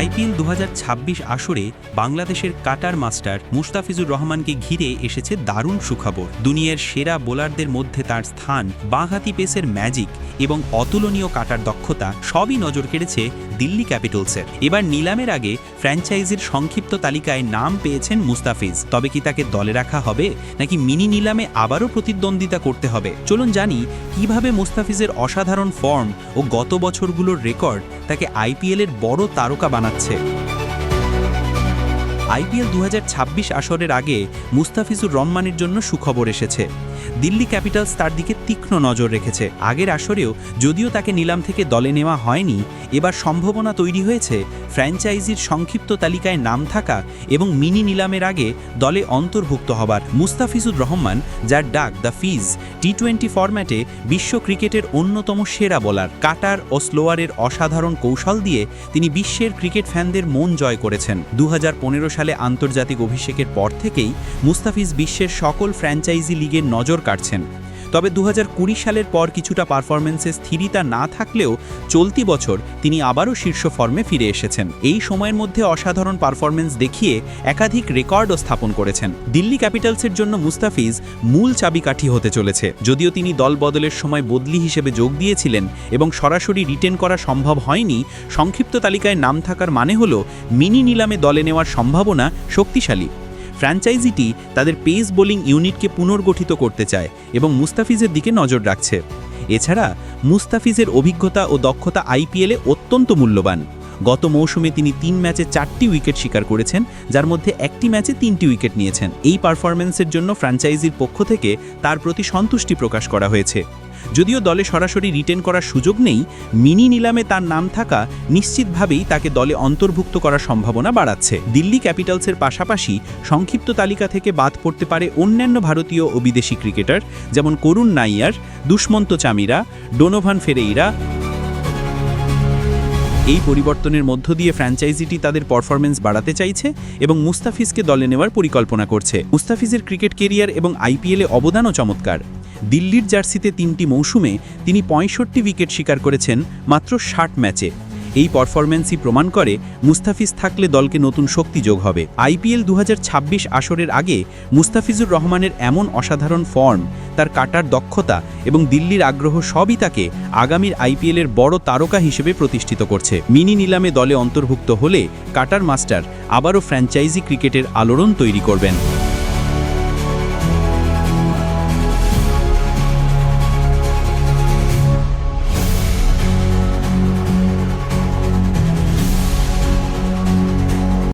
IPL দু হাজার ছাব্বিশ আসরে বাংলাদেশের কাটার মাস্টার মুস্তাফিজুর রহমানকে ঘিরে এসেছে দারুণ সুখবর। দুনিয়ার সেরা বোলারদের মধ্যে তার স্থান বাঁহাতি পেসের ম্যাজিক এবং অতুলনীয় কাটার দক্ষতা সবই নজর কেড়েছে দিল্লি ক্যাপিটালসের এবার নিলামের আগে ফ্র্যাঞ্চাইজির সংক্ষিপ্ত তালিকায় নাম পেয়েছেন মুস্তাফিজ। তবে কি তাকে দলে রাখা হবে? নাকি মিনি নিলামে আবারও প্রতিদ্বন্দ্বিতা করতে হবে? চলুন জানি কীভাবে মুস্তাফিজের অসাধারণ ফর্ম ও গত বছরগুলোর রেকর্ড তাকে আইপিএলের বড় তারকা বানাচ্ছে। আইপিএল দু হাজার ছাব্বিশ আসরের আগে মুস্তাফিজুর রহমানের জন্য সুখবর এসেছে। দিল্লি ক্যাপিটালস তার দিকে তীক্ষ্ণ নজর রেখেছে। আগের আসরেও যদিও তাকে নিলাম থেকে দলে নেওয়া হয়নি, এবার সম্ভাবনা তৈরি হয়েছে ফ্র্যাঞ্চাইজির সংক্ষিপ্ত তালিকায় নাম থাকা এবং মিনি নিলামের আগে দলে অন্তর্ভুক্ত হবার। মুস্তাফিজুর রহমান, যার ডাক দ্য ফিজ টি টোয়েন্টি ফরম্যাটে বিশ্ব ক্রিকেটের অন্যতম সেরা বোলার, কাটার ও স্লোয়ারের অসাধারণ কৌশল দিয়ে তিনি বিশ্বের ক্রিকেট ফ্যানদের মন জয় করেছেন। দু হাজার পনেরো সালে আন্তর্জাতিক অভিষেকের পর থেকেই মুস্তাফিজ বিশ্বের সকল ফ্র্যাঞ্চাইজি লিগের নজর কাটছেন। তবে দু হাজার কুড়ি সালের পর কিছুটা পারফরমেন্সে স্থিরতা না থাকলেও চলতি বছর তিনি আবারও শীর্ষ ফর্মে ফিরে এসেছেন। এই সময়ের মধ্যে অসাধারণ পারফরমেন্স দেখিয়ে একাধিক রেকর্ডও স্থাপন করেছেন। দিল্লি ক্যাপিটালসের জন্য মুস্তাফিজ মূল চাবিকাঠি হতে চলেছে। যদিও তিনি দল বদলের সময় বদলি হিসেবে যোগ দিয়েছিলেন এবং সরাসরি রিটেন করা সম্ভব হয়নি, সংক্ষিপ্ত তালিকায় নাম থাকার মানে হল, মিনি নিলামে দলে নেওয়ার সম্ভাবনা শক্তিশালী। ফ্র্যাঞ্চাইজিটি তাদের পেস বোলিং ইউনিটকে পুনর্গঠিত করতে চায় এবং মুস্তাফিজের দিকে নজর রাখছে। এছাড়া মুস্তাফিজের অভিজ্ঞতা ও দক্ষতা আইপিএলে অত্যন্ত মূল্যবান। গত মৌসুমে তিনি তিন ম্যাচে চারটি উইকেট শিকার করেছেন, যার মধ্যে একটি ম্যাচে তিনটি উইকেট নিয়েছেন। এই পারফরম্যান্সের জন্য ফ্র্যাঞ্চাইজির পক্ষ থেকে তার প্রতি সন্তুষ্টি প্রকাশ করা হয়েছে। যদিও দলে সরাসরি রিটেন করার সুযোগ নেই, মিনি নিলামে তার নাম থাকা নিশ্চিতভাবেই তাকে দলে অন্তর্ভুক্ত করার সম্ভাবনা বাড়াচ্ছে। দিল্লি ক্যাপিটালসের পাশাপাশি সংক্ষিপ্ত তালিকা থেকে বাদ পড়তে পারে অন্যান্য ভারতীয় ও বিদেশি ক্রিকেটার, যেমন করুণ নাইয়ার, দুষ্মন্ত চামিরা, ডোনোভান ফেরেইরা এই পরিবর্তনের মধ্য দিয়ে ফ্র্যাঞ্চাইজিটি তাদের পারফরমেন্স বাড়াতে চাইছে এবং মুস্তাফিজকে দলে নেওয়ার পরিকল্পনা করছে। মুস্তাফিজের ক্রিকেট কেরিয়ার এবং আইপিএলে অবদানও চমৎকার। দিল্লির জার্সিতে তিনটি মৌসুমে তিনি পঁয়ষট্টি উইকেট শিকার করেছেন মাত্র ষাট ম্যাচে। এই পারফরম্যান্সই প্রমাণ করে মুস্তাফিজ থাকলে দলকে নতুন শক্তি যোগ হবে। আইপিএল দু হাজার ছাব্বিশ আসরের আগে মুস্তাফিজুর রহমানের এমন অসাধারণ ফর্ম, তার কাটার দক্ষতা এবং দিল্লির আগ্রহ সবই তাকে আগামীর আইপিএলের বড় তারকা হিসেবে প্রতিষ্ঠিত করছে। মিনি নিলামে দলে অন্তর্ভুক্ত হলে কাটার মাস্টার আবারও ফ্র্যাঞ্চাইজি ক্রিকেটের আলোড়ন তৈরি করবেন।